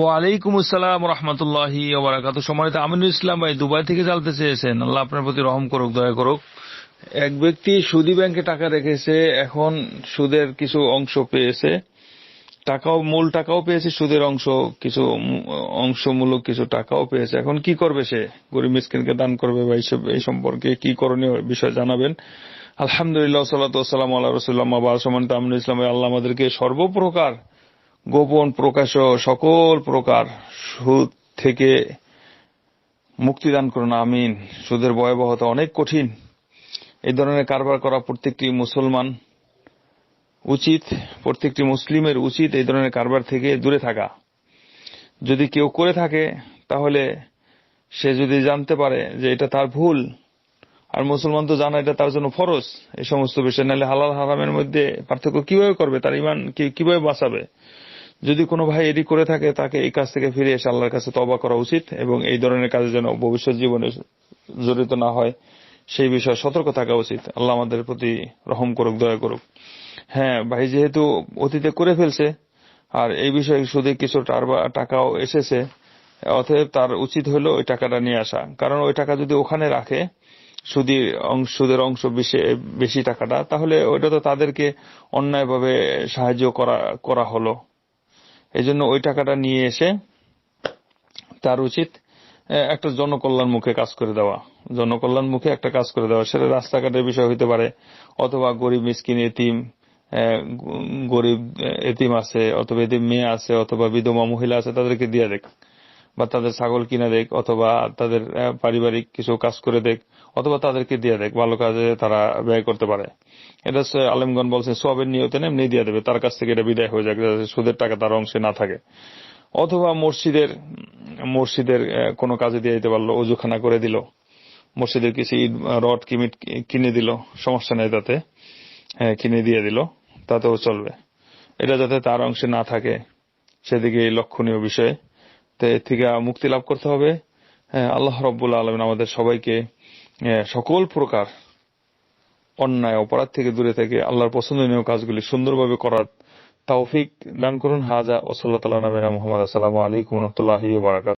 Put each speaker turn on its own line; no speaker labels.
ওয়ালাইকুম আসসালাম রহমতুল্লাহ ওবরাকাত আমিনুল ইসলাম ভাই, দুবাই থেকে চেয়েছেন। আল্লাহ আপনার প্রতি রহম করুক, দয়া করুক। এক ব্যক্তি সুদী ব্যাংকে টাকা রেখেছে, এখন সুদের কিছু অংশ পেয়েছে। টাকাও, মূল টাকাও পেয়েছে, সুদের অংশ কিছু, অংশমূলক কিছু টাকাও পেয়েছে। এখন কি করবে সে? গরিব মিসকিনকে দান করবে বা এই সম্পর্কে কি করণীয় বিষয় জানাবেন। আলহামদুলিল্লাহ সাল্লাম আল্লাহ রসুল্লাহ বা সম্মানিত আমিনুল ইসলাম আল্লাহ আমাদেরকে সর্বপ্রকার গোপন প্রকাশ সকল প্রকার সুদ থেকে মুক্তিদান করুন, আমিন। সুদের ভয়াবহতা অনেক কঠিন। এই ধরনের কারবার করা প্রত্যেকটি মুসলমান উচিত, প্রত্যেকটি মুসলিমের উচিত এই ধরনের কারবার থেকে দূরে থাকা। যদি কেউ করে থাকে, তাহলে সে যদি জানতে পারে যে এটা তার ভুল আর মুসলমান তো জানা এটা তার জন্য ফরজ। এই সমস্ত বিষয় নাহলে হালাল হারামের মধ্যে পার্থক্য কীভাবে করবে? তার ইমান কীভাবে বাঁচাবে? যদি কোনো ভাই এটি করে থাকে, তাকে এই কাজ থেকে ফিরে এসে আল্লাহর কাছে তবা করা উচিত এবং এই ধরনের কাজে যেন ভবিষ্যৎ জীবনে জড়িত না হয়, সেই বিষয়ে সতর্ক থাকা উচিত। আল্লাহ আমাদের প্রতি রহম করুক, দয়া করুক। হ্যাঁ ভাই যেহেতু অতীতে করে ফেলছে, আর এই বিষয়ে শুধু কিছু টাকাও এসেছে, অতএব তার উচিত হলো ওই টাকাটা নিয়ে আসা। কারণ ওই টাকা যদি ওখানে রাখে সুদের অংশ সুদের অংশ বেশি টাকাটা, তাহলে ওইটা তো তাদেরকে অন্যায়ভাবে সাহায্য করা করা হলো। এই জন্য ওই টাকাটা নিয়ে এসে তার উচিত একটা জনকল্যাণ মুখে কাজ করে দেওয়া। জনকল্যাণ মুখে একটা কাজ করে দেওয়া। সেটা রাস্তাঘাটের বিষয় হতে পারে, অথবা গরিব, মিসকিন, এতিম গরিব, এতিম আছে, অথবা এতিম মেয়ে আছে, অথবা বিধবা মহিলা আছে, তাদেরকে দিয়ে দেখ। বা তাদের ছাগল কিনে দেখ অথবা তাদের পারিবারিক কিছু কাজ করে দেখ অথবা তাদেরকে দিয়ে দেখ ভালো কাজে তারা ব্যয় করতে পারে। এটা হচ্ছে আলেমগন বলছে সবের নিয়তে এমনি দিয়ে দেবে তার কাছ থেকে এটা বিদায় হয়ে যাক সুদের টাকা তার অংশে না থাকে। অথবা মসজিদের মসজিদের কোনো কাজে দিয়ে দিতে পারল অজুখানা করে দিল। মসজিদের কিছু ইট রড কিমিট কিনে দিল সমস্যা নেই তাতে হ্যাঁ, কিনে দিয়ে দিল তাতেও চলবে। এটা যাতে তার অংশে না থাকে সেদিকে লক্ষণীয় বিষয়। থেকে মুক্তি লাভ করতে হবে। হ্যাঁ, আল্লাহ রব্বুল আলমিন আমাদের সবাইকে সকল প্রকার অন্যায় অপরাধ থেকে দূরে থেকে আল্লাহর পছন্দনীয় কাজগুলি সুন্দরভাবে করার তৌফিক দান করুন। হাজা ওসল্লাহ মোহাম্মদ। আসসালামু আলাইকুম রহমতুল্লাহ বারাকাত